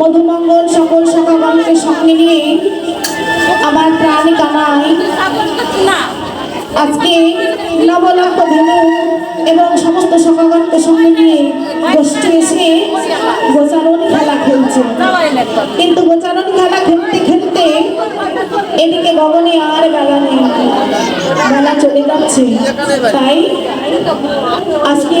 মধুমঙ্গল সকল সখাগণকে সঙ্গে নিয়ে আমার প্রাণী কানাই আজকে নবলক্ষ ধনু এবং সমস্ত সখাগণকে সঙ্গে নিয়ে গোষ্ঠী এসে গোচারণ খেলা খেলছে। কিন্তু গোচারণ খেলা খেলতে খেলতে এদিকে গগনে আর বেলা নেই। বেলা চলে যাচ্ছে। তাই আজকে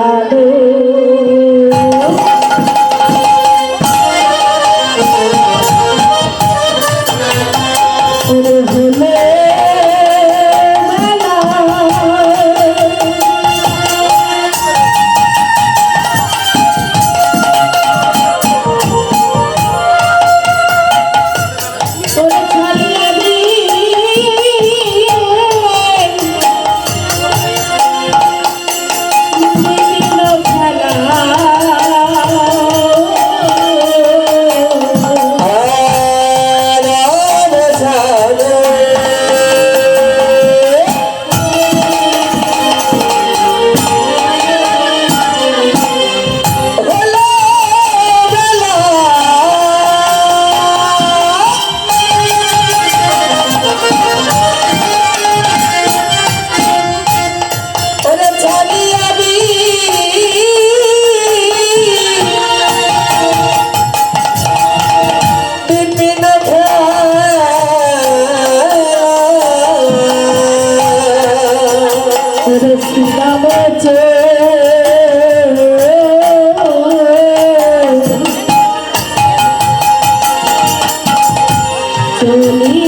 给你。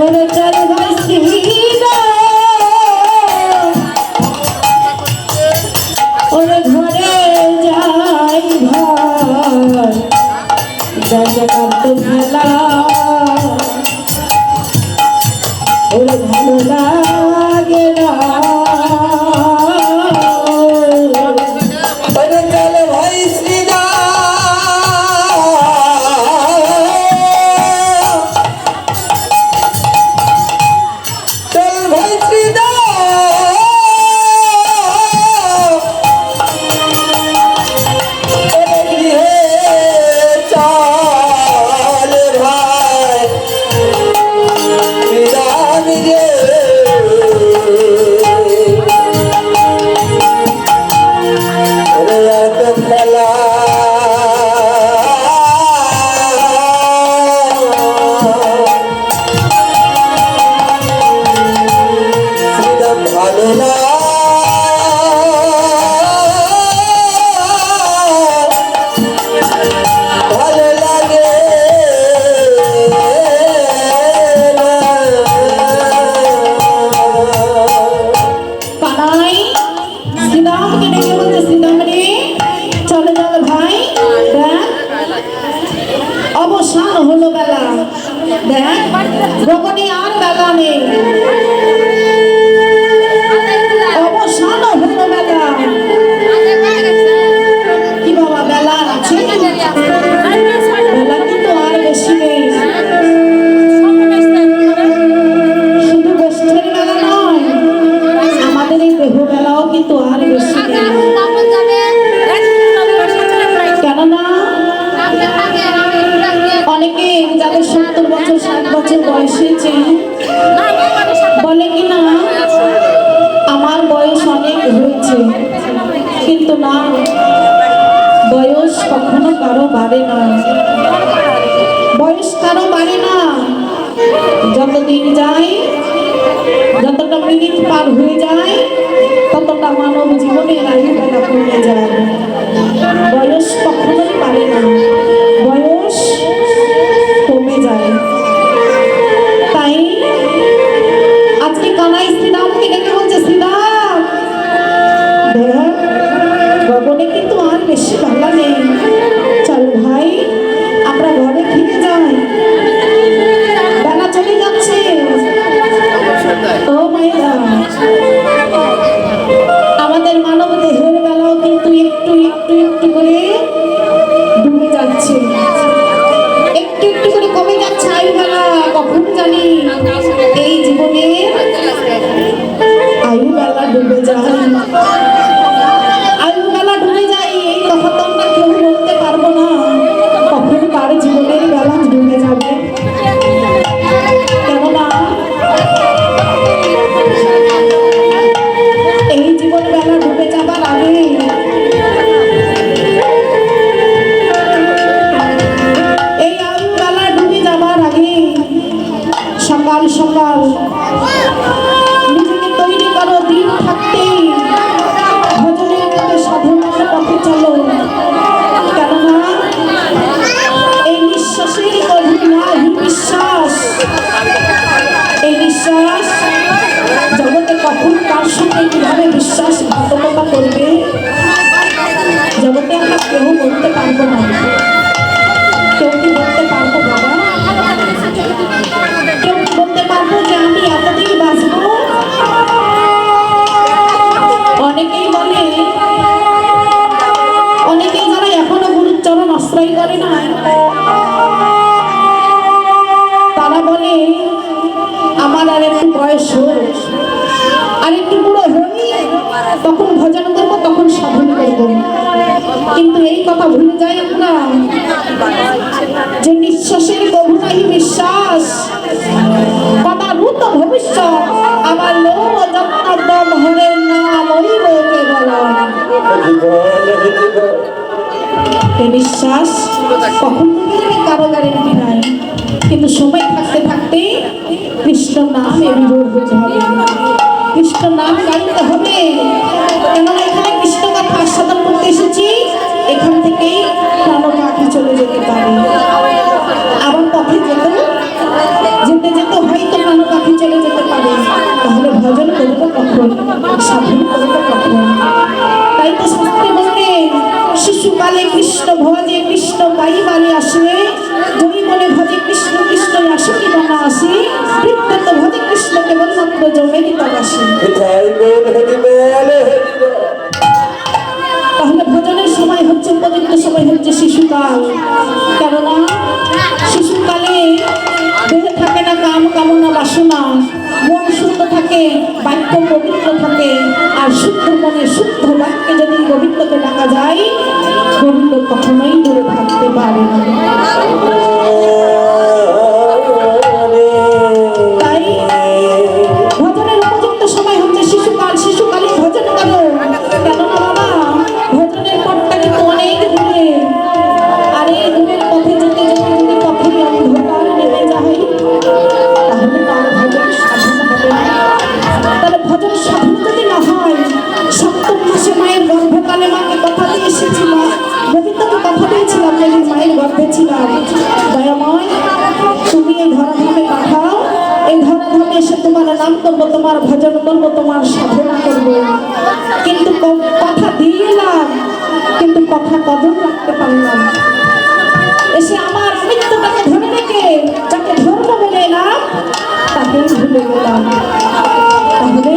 ওরে চল ভাই বয়স কখনো কারও বাড়ে না। বয়স কারও বাড়ে না। যতদিন যায়, যতটা মিনিট পার হয়ে যায়, ততটা মানব জীবনের আয়ু বেলা যায়। বয়স তখন কার সঙ্গে কীভাবে বিশ্বাসঘাতকতা করবে? কিন্তু এই কথা ভুলে যাই না যে নিঃশ্বাসের প্রভু বিশ্বাস কথা রূপ ভবিষ্যৎ আমার লোক যত্ন হরের নাম ওই বিশ্বাস কখন কারও গ্যারেন্টি নাই কিন্তু সময় থাকতে থাকতে কৃষ্ণ নামে বিভোর হতে হবে। কৃষ্ণ নাম গাইতে হবে। বাড়ি বাড়ি আসে তুমি মনে ভজে কৃষ্ণ কৃষ্ণ আসে কি দানা আসি? বৃত্তান্ত ভজে কৃষ্ণ কেবলমাত্র জমে তার আসে? তাহলে ভজনের সময় হচ্ছে উপযুক্ত সময় হচ্ছে শিশুকাল। কেননা শিশুকালে দেহে থাকে না কাম কামনা বাসনা। মন শুদ্ধ থাকে বাক্য পবিত্র থাকে। আর শুদ্ধ মনে শুদ্ধ বাক্যে যদি পবিত্রকে ডাকা যায় নাম করব, তোমার ভজন বলব তোমার সাধনা করব। কিন্তু কথা দিলাম কিন্তু কথা কদম রাখতে পারলাম। এসে আমার মৃত্যুটাকে ধরে রেখে, যাকে ধর্ম বলে না তাকে ভুলে গেলাম। তাহলে